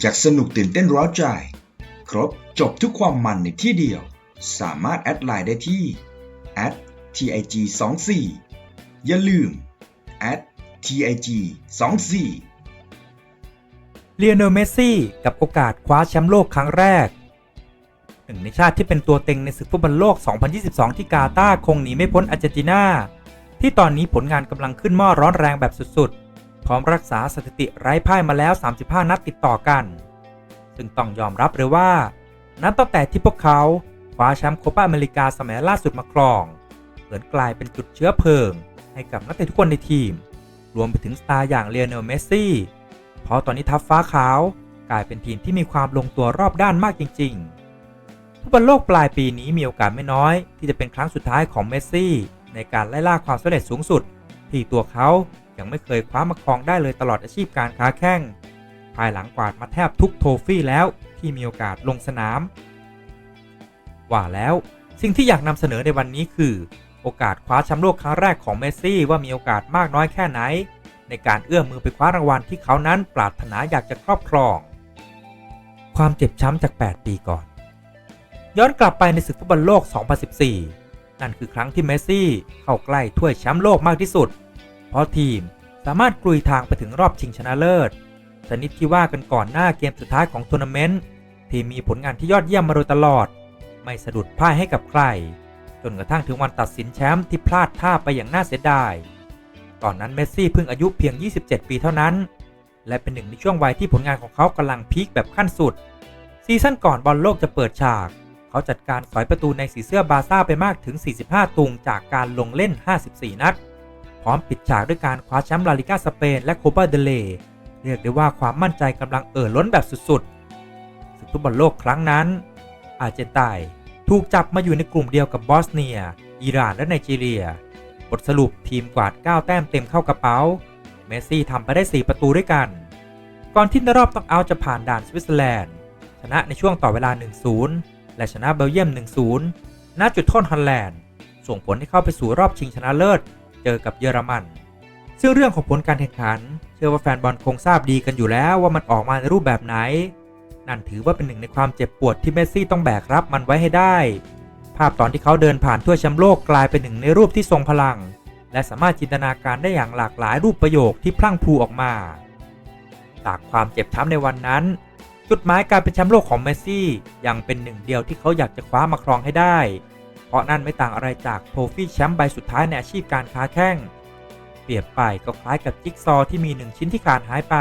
อยากสนุกตื่นเต้นร้าวใจ ครบจบทุกความมันในที่เดียว สามารถแอดไลน์ได้ที่ @tig 2 4อย่าลืม @tig 2 4เลียโนเมสซี่กับโอกาสคว้าแชมป์โลกครั้งแรกหนึ่งในชาติที่เป็นตัวเต็งในศึกฟุตบอลโลก 2022 ที่กาตาร์คงหนีไม่พ้นอาร์เจนตินาที่ตอนนี้ผลงานกำลังขึ้นหม้อร้อนแรงแบบสุดๆ พร้อมรักษาสถิติไร้พ่ายมาแล้ว 35 นัดติดต่อกัน ซึ่งต้องยอมรับเลยว่า นับตั้งแต่ที่พวกเขาคว้าแชมป์โคปาอเมริกาสมัยล่าสุดมาครองเหมือนกลายเป็นจุดเชื้อเพลิง ให้กับนักเตะทุกคนในทีม รวมไปถึงสตาร์อย่างเลียโนลเมสซี่เพราะตอนนี้ทัพฟ้าขาวกลายเป็นทีมที่มีความลงตัวรอบด้านมากจริง ๆ ฟุตบอลโลกปลายปีนี้มีโอกาสไม่น้อย ที่จะเป็นครั้งสุดท้ายของเมสซี่ในการไล่ล่าความสำเร็จสูงสุด ที่ตัวเขา ยังไม่เคยคว้ามาครองได้เลยตลอดอาชีพการค้าแข่งภายหลังกวาดมาแทบทุกโทฟี่แล้วที่มีโอกาสลงสนาม ว่าแล้วสิ่งที่อยากนำเสนอในวันนี้คือ โอกาสคว้าแชมป์โลกครั้งแรกของเมสซี่ว่ามีโอกาสมากน้อยแค่ไหน ในการเอื้อมมือไปคว้ารางวัลที่เขานั้นปรารถนาอยากจะครอบครอง ความเจ็บช้ำจาก 8 ปีก่อน ย้อนกลับไปในศึกฟุตบอลโลก 2014 นั่นคือครั้งที่เมสซี่เข้าใกล้ถ้วยแชมป์โลกมากที่สุด เพราะทีมสามารถกลุยทางไปถึงรอบชิงชนะเลิศชนิดที่ว่ากันก่อนหน้าเกมสุดท้ายของทัวร์นาเมนต์ทีมมีผลงานที่ยอดเยี่ยมมาโดยตลอด ไม่สะดุดพ่ายให้กับใคร จนกระทั่งถึงวันตัดสินแชมป์ที่พลาดท่าไปอย่างน่าเสียดายตอนนั้นเมสซี่เพิ่งอายุเพียง 27 ปีเท่านั้น และเป็นหนึ่งในช่วงวัยที่ผลงานของเขากำลังพีคแบบขั้นสุด ซีซั่นก่อนบอลโลกจะเปิดฉาก เขาจัดการสอยประตูในสีเสื้อบาซ่าไปมากถึง 45 ตุงจากการลงเล่น 54 นัด ร้อมปิดฉากด้วยการคว้าแชมป์ลาลิกาสเปนและโคปาเดเลเรียกได้ว่าความมั่นใจกำลังเอ่อล้นแบบสุดๆศึกฟุตบอลโลกครั้งนั้น อาร์เจนไตน์ถูกจับมาอยู่ในกลุ่มเดียวกับบอสเนีย อิหร่านและไนจีเรีย บทสรุปทีมกวาด 9 แต้มเต็มเข้ากระเป๋า เมสซี่ทำไปได้ 4 ประตูด้วยกัน ก่อนที่ในรอบต้องเอาจะผ่านด่านสวิตเซอร์แลนด์ ชนะในช่วงต่อเวลา 1-0 และชนะเบลเยียม 1-0 ณ จุดโทษฮอลแลนด์ ส่งผลให้เข้าไปสู่รอบชิงชนะเลิศ เจอกับเยอรมัน ซึ่งเรื่องของผลการแข่งขัน เชื่อว่าแฟนบอลคงทราบดีกันอยู่แล้วว่ามันออกมาในรูปแบบไหน นั่นถือว่าเป็นหนึ่งในความเจ็บปวดที่เมสซี่ต้องแบกรับมันไว้ให้ได้ ภาพตอนที่เขาเดินผ่านถ้วแชมป์โลกกลายเป็นหนึ่งในรูปที่ทรงพลัง และสามารถจินตนาการได้อย่างหลากหลายรูปประโยคที่พลั่งพลูออกมาจากความเจ็บช้ำในวันนั้น จุดหมายการเป็นแชมป์โลกของเมสซี่ยังเป็นหนึ่งเดียวที่เขาอยากจะคว้ามาครองให้ได้ เพราะนั่นไม่ต่างอะไรจากโทฟี่แชมป์ใบสุดท้ายในอาชีพการค้าแข่งเปรียบไปก็คล้ายกับจิ๊กซอว์ที่มีหนึ่งชิ้นที่ขาดหายไป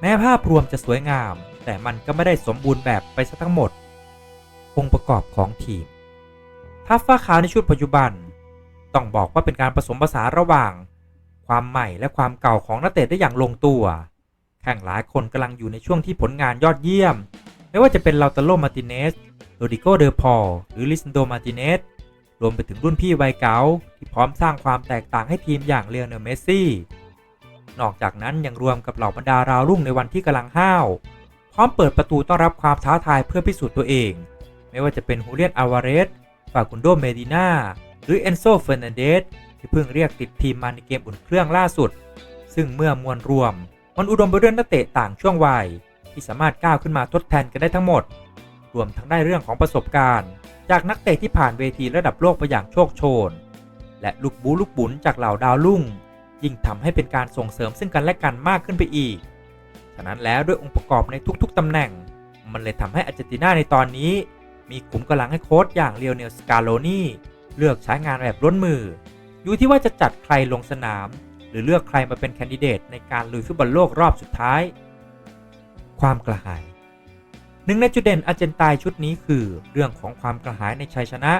แม้ภาพรวมจะสวยงาม แต่มันก็ไม่ได้สมบูรณ์แบบไปซะทั้งหมด องค์ประกอบของทีม ทัพฟ้าขาวในชุดปัจจุบัน ต้องบอกว่าเป็นการผสมผสานระหว่าง ความใหม่และความเก่าของนักเตะได้อย่างลงตัว แข่งหลายคนกำลังอยู่ในช่วงที่ผลงานยอดเยี่ยม ไม่ว่าจะเป็นลาตาโลมาติเนส โรดิโก เดอพอลหรือลิซันโด มาติเนสรวมไปถึงรุ่นพี่วัยเก๋าที่พร้อมสร้างความแตกต่างให้ทีมอย่างเลียเนลเมสซี่ นอกจากนั้นยังรวมกับเหล่าบรรดาราวรุ่งในวันที่กำลังห้าว พร้อมเปิดประตูต้อนรับความท้าทายเพื่อพิสูจน์ตัวเอง ไม่ว่าจะเป็นฮูเลียน อาวาเรส ฟากุนโด เมดินาหรือเอนโซ เฟอร์นันเดสที่เพิ่งเรียกติดทีมมาในเกมอุ่นเครื่องล่าสุด ซึ่งเมื่อมวลรวมมันอุดมไปด้วยนักเตะต่างช่วงวัยที่สามารถก้าวขึ้นมาทดแทนกันได้ทั้งหมด รวมทั้งได้เรื่องของประสบการณ์ จากนักเตะที่ผ่านเวทีระดับโลกไปอย่างโชคโชน และลูกบูลูกบุนจากเหล่าดาวรุ่ง ยิ่งทำให้เป็นการส่งเสริมซึ่งกันและกันมากขึ้นไปอีก ฉะนั้นแล้วด้วยองค์ประกอบในทุกๆตำแหน่ง มันเลยทำให้อาร์เจนตินาในตอนนี้ มีขุมกำลังให้โค้ชอย่างเลียวเนลสกาโลนีเลือกใช้งานแบบล้นมือ อยู่ที่ว่าจะจัดใครลงสนาม หรือเลือกใครมาเป็นแคนดิเดตในการลุยฟุตบอลโลกรอบสุดท้าย ความกระหาย หนึ่งในจุดเด่นอาร์เจนไตน์ชุดนี้คือ เรื่องของความกระหายในชัยชนะ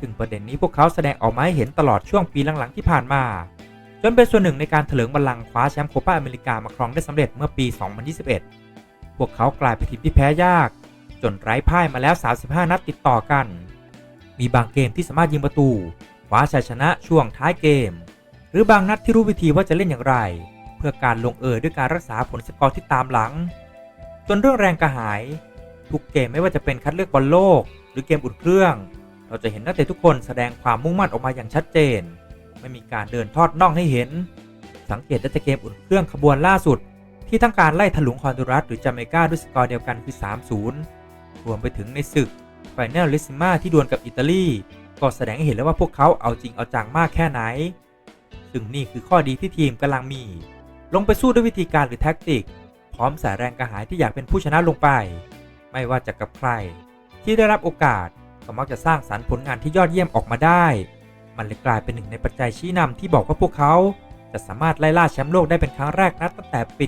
ซึ่งประเด็นนี้พวกเขาแสดงออกมาให้เห็นตลอดช่วงปีหลังๆที่ผ่านมา จนเป็นส่วนหนึ่งในการเถลิงบัลลังก์คว้าแชมป์โคปาอเมริกามาครองได้สำเร็จเมื่อปี 2021 พวกเขากลายเป็นทีมที่แพ้ยาก จนไร้พ่ายมาแล้ว 35 นัดติดต่อกัน มีบางเกมที่สามารถยิงประตูคว้าชัยชนะช่วงท้ายเกม หรือบางนัดที่รู้วิธีว่าจะเล่นอย่างไร เพื่อการลงเอยด้วยการรักษาผลสกอร์ที่ตามหลัง จนเรื่องแรงกระหาย ทุกเกมไม่ว่าจะเป็นคัดเลือกบอลโลก หรือเกมอุ่นเครื่อง เราจะเห็นนักเตะทุกคนแสดงความมุ่งมั่นออกมาอย่างชัดเจน ไม่มีการเดินทอดน่องให้เห็น สังเกตได้จากเกมอุ่นเครื่องขบวนล่าสุด ที่ทั้งการไล่ถลุงฮอนดูรัสหรือจาเมกาด้วยสกอร์เดียวกันคือ 3-0 รวมไปถึงในศึกไฟแนลลิซิมาที่ดวลกับอิตาลีก็แสดงให้เห็นแล้วว่าพวกเขาเอาจริงเอาจังมากแค่ไหน ซึ่งนี่คือข้อดีที่ทีมกำลังมี ลงไปสู้ด้วยวิธีการหรือแท็กติก พร้อมสายแรงกระหายที่อยากเป็นผู้ชนะลงไป ไม่ว่าจะกับใคร ที่ได้รับโอกาสก็มักจะสร้างสรรค์ผลงานที่ยอดเยี่ยมออกมาได้ มันเลยกลายเป็นหนึ่งในปัจจัยชี้นำที่บอกว่าพวกเขาจะสามารถไล่ล่าแชมป์โลกได้เป็นครั้งแรกนับตั้งแต่ปี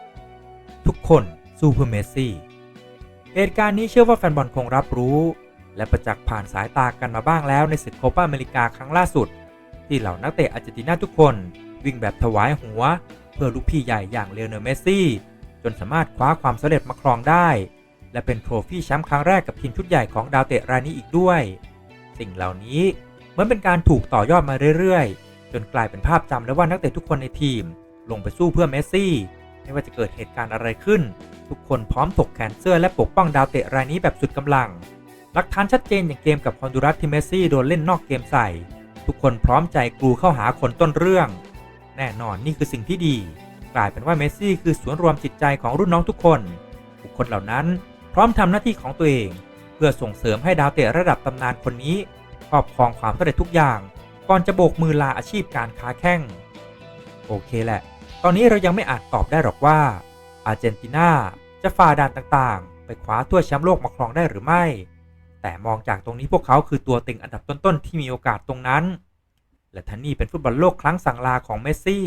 1986 ทุกคนสู้เพื่อเมสซี่ เหตุการณ์นี้เชื่อว่าแฟนบอลคงรับรู้ และประจักษ์ผ่านสายตากันมาบ้างแล้วในศึกโคปาอเมริกาครั้งล่าสุด ที่เหล่านักเตะอาร์เจนตินาทุกคน วิ่งแบบถวายหัว เพื่อลูกพี่ใหญ่อย่างเลโอนเมสซี่ จนสามารถคว้าความสำเร็จมาครองได้ และเป็นโทรฟี่แชมป์ครั้งแรกกับทีมชุดใหญ่ของดาวเตะรายนี้อีกด้วย สิ่งเหล่านี้เหมือนเป็นการถูกต่อยอดมาเรื่อยๆ จนกลายเป็นภาพจำและว่านักเตะทุกคนในทีม ลงไปสู้เพื่อเมสซี่ไม่ว่าจะเกิดเหตุการณ์อะไรขึ้น ทุกคนพร้อมถกแขนเสื้อและปกป้องดาวเตะรายนี้แบบสุดกำลัง หลักฐานชัดเจนอย่างเกมกับฮอนดูรัสที่เมสซี่โดนเล่นนอกเกมใส่ ทุกคนพร้อมใจกลูเข้าหาคนต้นเรื่อง แน่นอนนี่คือสิ่งที่ดี กลายเป็นว่าเมสซี่คือศูนย์รวมจิตใจของรุ่นน้องทุกคน บุคคลเหล่านั้นพร้อมทำหน้าที่ของตัวเอง เพื่อส่งเสริมให้ดาวเตะระดับตำนานคนนี้ครอบครองความสำเร็จทุกอย่าง ก่อนจะโบกมือลาอาชีพการค้าแข่งโอเคแหละ ตอนนี้เรายังไม่อาจตอบได้หรอกว่า อาร์เจนตินาจะฝ่าด่านต่างๆ ไปคว้าถ้วยแชมป์โลกมาครองได้หรือไม่ แต่มองจากตรงนี้พวกเขาคือตัวต็งอันดับต้นๆที่มีโอกาสตรงนั้น และทันนี่เป็นฟุตบอลโลกครั้งสั่งลาของเมสซี่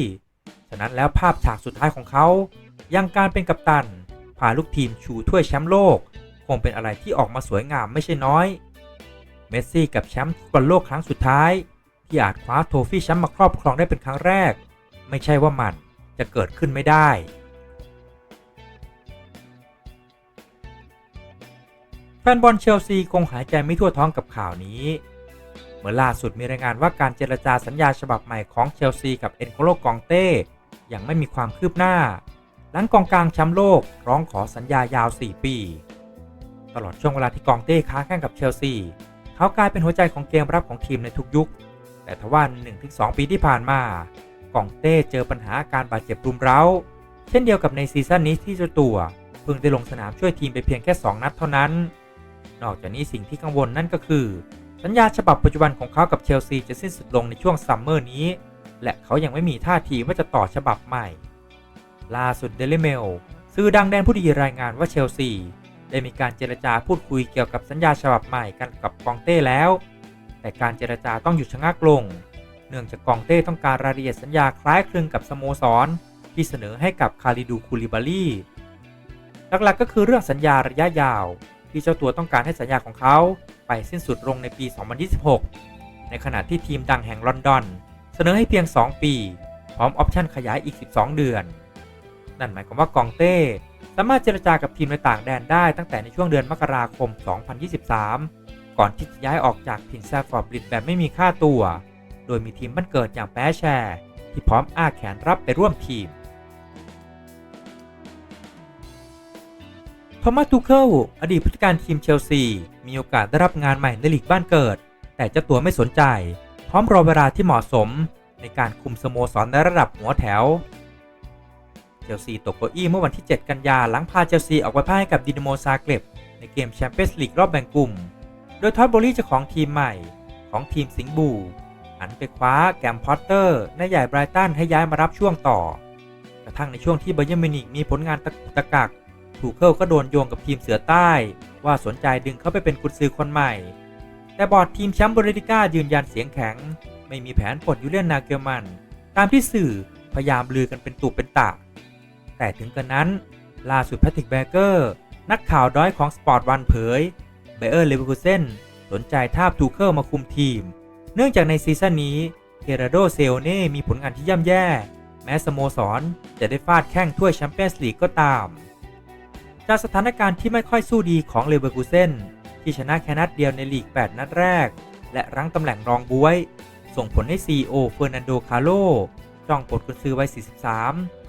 ฉะนั้นแล้วภาพฉากสุดท้ายของเขา ยังการเป็นกัปตัน พาลูกทีมชูถ้วยแชมป์โลก คงเป็นอะไรที่ออกมาสวยงามไม่ใช่น้อย เมสซี่กับแชมป์ฟุตบอลโลกครั้งสุดท้าย ที่อาจคว้าโทฟี่แชมป์มาครอบครองได้เป็นครั้งแรก ไม่ใช่ว่ามันจะเกิดขึ้นไม่ได้แฟนบอลเชลซีคงหายใจไม่ทั่วท้องกับข่าวนี้ เมื่อล่าสุดมีรายงานว่าการเจรจาสัญญาฉบับใหม่ของเชลซีกับเอ็นโคโลกองเต้ยังไม่มีความคืบหน้า หลังกองกลางแชมป์โลกร้องขอสัญญายาว 4 ปี ตลอดช่วงเวลาที่กองเต้ค้าแข่งกับเชลซีเขากลายเป็นหัวใจของเกมรับของทีมในทุกยุค แต่ทว่า1-2 ปีที่ผ่านมากองเต้เจอปัญหาอาการบาดเจ็บรุมเร้า เช่นเดียวกับในซีซั่นนี้ที่เจ้าตัวเพิ่งได้ลงสนามช่วยทีมไปเพียงแค่ 2 นัดเท่านั้น นอกจากนี้สิ่งที่กังวลนั่นก็คือ สัญญาฉบับปัจจุบันของเขากับเชลซีจะสิ้นสุดลงในช่วงซัมเมอร์นี้ และเขายังไม่มีท่าทีว่าจะต่อฉบับใหม่ ล่าสุดเดลิเมลสื่อดังแดนผู้ดีรายงานว่าเชลซีได้มีการเจรจาพูดคุยเกี่ยวกับสัญญาฉบับใหม่กันกับกองเต้แล้ว แต่การเจรจาต้องหยุดชะงักลง เนื่องจากกองเต้ต้องการรายละเอียดสัญญาคล้ายคลึงกับสโมสร ที่เสนอให้กับคาริดูคูลิบาลีหลักๆก็คือเรื่องสัญญาระยะยาว ที่เจ้าตัวต้องการให้สัญญาของเขาไปสิ้นสุดลงในปี 2026 ในขณะที่ทีมดังแห่งลอนดอน เสนอให้เพียง 2 ปี พร้อมออปชั่นขยายอีก 12 เดือน นั่นหมายความว่ากองเต้สามารถเจรจากับทีมในต่างแดนได้ตั้งแต่ในช่วงเดือนมกราคม 2023 ก่อนที่จะย้ายออกจากถิ่นแซฟฟอร์ดบริดแบบไม่มีค่าตัว โดยมีทีมบ้านเกิดอย่างแปแชร์ ที่พร้อมอ้าแขนรับไปร่วมทีม โทมัสทูเคิลอดีตผู้จัดการทีมเชลซี มีโอกาสได้รับงานใหม่ในลีกบ้านเกิด แต่เจ้าตัวไม่สนใจ พร้อมรอเวลาที่เหมาะสม ในการคุมสโมสรในระดับหัวแถว เชลซีตกเก้าอี้เมื่อวันที่ 7 กันยาหลังพาเชลซีออกไปพ่ายกับดินาโมซาเกร็บในเกมแชมเปี้ยนส์ลีกรอบแบ่งกลุ่ม โดยท็อตโบลี่เจ้าของทีมใหม่ของทีมสิงห์บูหันไปคว้าแกมพอตเตอร์นายใหญ่ไบรตันให้ย้ายมารับช่วงต่อ กระทั่งในช่วงที่เบย์มินิกมีผลงานตะกุกตะกัก ทูเคิลก็โดนโยงกับทีมเสือใต้ ว่าสนใจดึงเขาไปเป็นกุญซือคนใหม่ แต่บอร์ดทีมแชมป์บริติก้ายืนยันเสียงแข็ง ไม่มีแผนปลดยูเลียนนาเกลมัน ตามที่สื่อพยายามลือกันเป็นตุเป็นตะ แต่ถึงกระนั้น ล่าสุดแพทริกแบเกอร์นักข่าวด้อยของสปอร์ตวันเผยเบเออร์เลเวอร์คูเซนสนใจทาบทูเคิลมาคุมทีม เนื่องจากในซีซั่นนี้เทราโดเซลเน่มีผลงานที่ย่ำแย่ แม้สโมสรจะได้ฟาดแข้งถ้วยแชมเปี้ยนส์ลีกก็ตาม จากสถานการณ์ที่ไม่ค่อยสู้ดีของเลเวอร์คูเซนที่ชนะแค่นัดเดียวในลีก 8 นัดแรก และรั้งตำแหน่งรองบวย ส่งผลให้ซีโอเฟอร์นันโด คาร์โลจ้องปลดกุญซือวัย 43